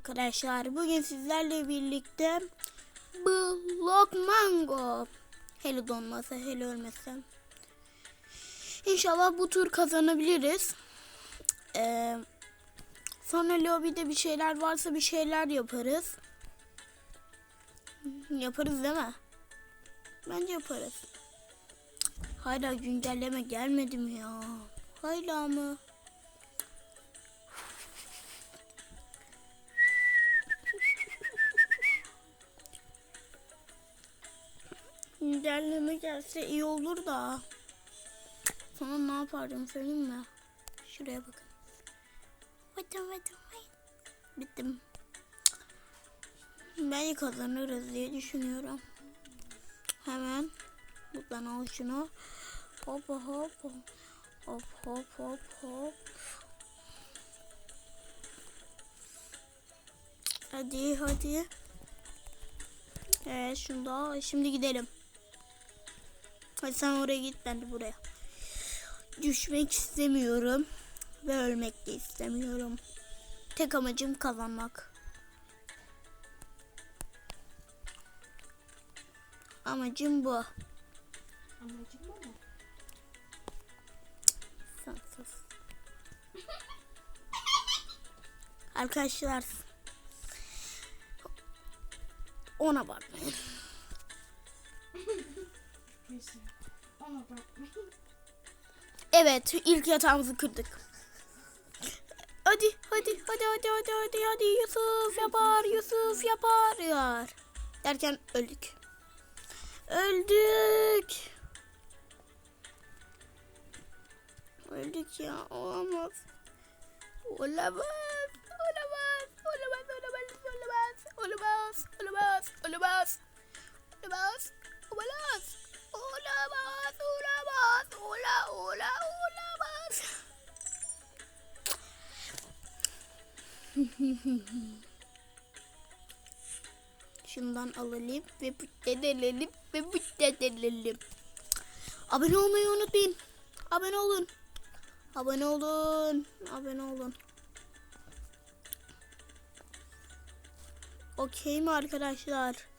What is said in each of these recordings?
arkadaşlar. Bugün sizlerle birlikte Block Mango. Hello donmasa, hello ölmesem. İnşallah bu tur kazanabiliriz. Ee, sonra lobide bir şeyler varsa bir şeyler yaparız. Yaparız değil mi? Bence yaparız. Hala güncelleme gelmedi mi ya? Hala mı? Güncelleme gelse iyi olur da. Sonra ne yapardım söyleyeyim mi? Şuraya bakın. Vıdım vıdım. Bittim. Bence kazanırız diye düşünüyorum. Hemen buradan al şunu. Hop hop hop. Hop hop hop hop. Hadi hadi. Evet şunu da. Şimdi gidelim. Hadi sen oraya git ben de buraya. Düşmek istemiyorum. Ve ölmek de istemiyorum. Tek amacım kazanmak. Amacım bu. Amacım bu mu? Sen sus. Arkadaşlar ona bakmayın. Evet ilk yatağımızı kırdık. Hadi hadi hadi hadi hadi hadi hadi Yusuf yapar Yusuf yapar yar. Derken öldük. Öldük. Öldük ya. Olamaz. Olamaz. Olamaz. Olamaz. Olamaz. Olamaz. Olamaz. Olamaz. Olamaz. Olamaz. Ola ola olamaz. Şundan alalım ve bütledelim ve bütledelim. Abone olmayı unutmayın. Abone olun. Abone olun. Abone olun. Okey mi arkadaşlar?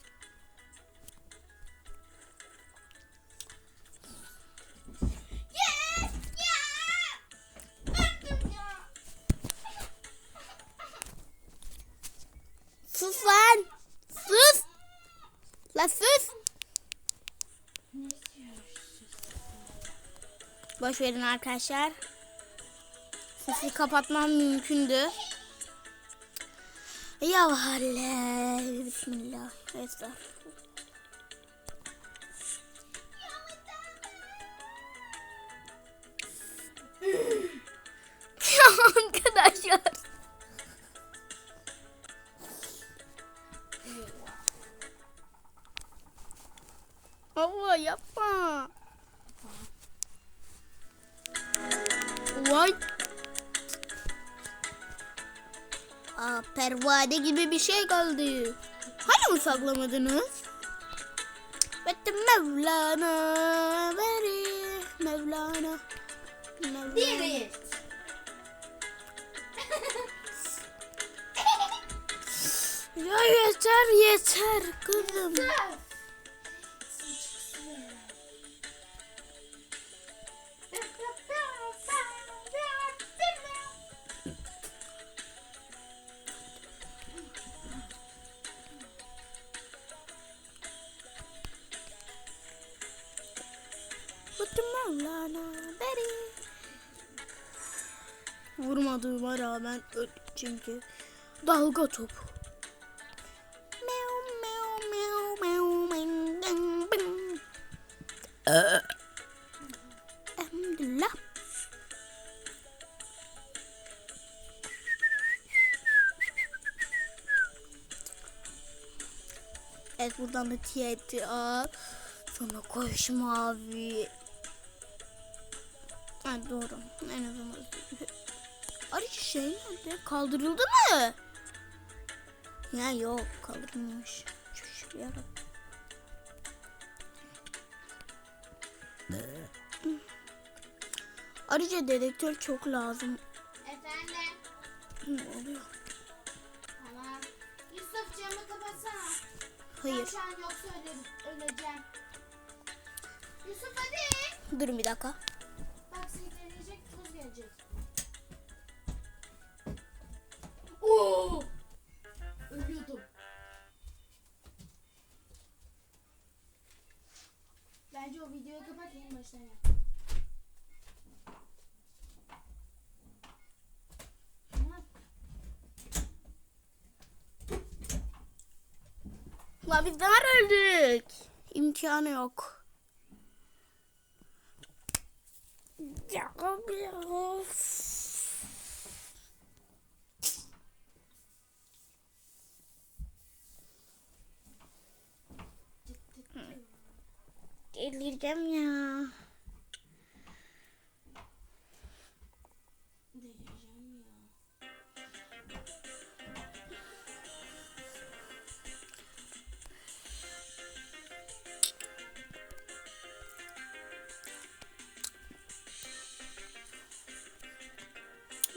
Sus. La sus. Boş verin arkadaşlar. Sesi kapatmam mümkündü. Ya halle. Bismillah. Estağfurullah. Allah yapma. Vay. Aa, pervane gibi bir şey kaldı. Hani mi saklamadınız? Bitti Mevlana veri Mevlana Mevlana Evet. Ya yeter yeter kızım Bitti Lana beri. Vurmadığıma rağmen öl çünkü. Dalga topu. Elhamdülillah. Evet buradan da TNT al. Sonra koş mavi. Ha doğru. En azından. Arı şey nerede? Kaldırıldı mı? Ya yok kaldırılmış. Şuraya bak. Ayrıca dedektör çok lazım. Efendim. Ne oluyor? Tamam. Ben Hayır. şu an yoksa ölerim, öleceğim. Yusuf hadi. Durun bir dakika. Gelecek. Oo! Ölüyordum. Bence o videoyu kapat yeni baştan yap. Lan biz öldük? İmkanı yok. Ya of. Delireceğim.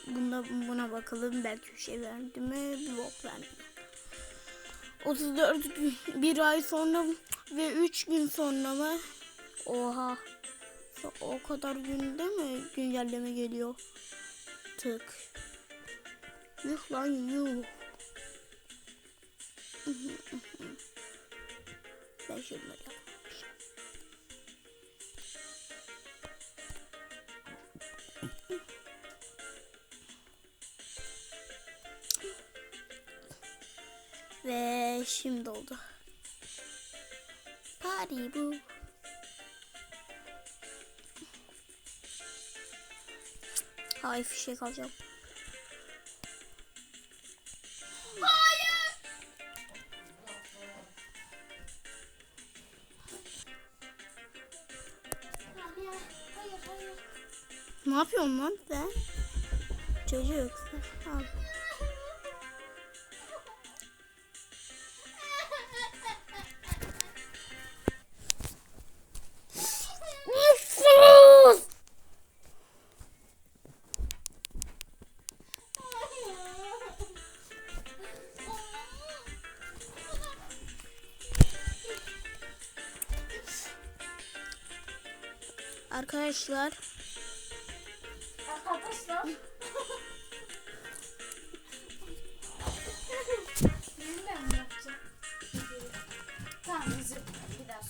Buna, buna bakalım belki bir şey verdi mi? Bir bok vermedi. 34 gün, bir ay sonra ve 3 gün sonra mı? Oha. O kadar günde mi güncelleme geliyor? Tık. Yuh lan yuh. Ben şunları Ve şimdi oldu. Party bu. Hay fişek alacağım. Hayır, hayır, hayır. Ne yapıyorsun lan sen? Çocuk. Al.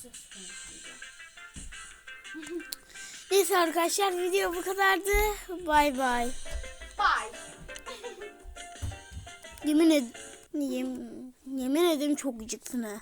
Söz konuşmayacağım. Neyse arkadaşlar video bu kadardı. Bay bay. Bye. Yemin ed yemin, yemin ederim çok gıcıksın ha.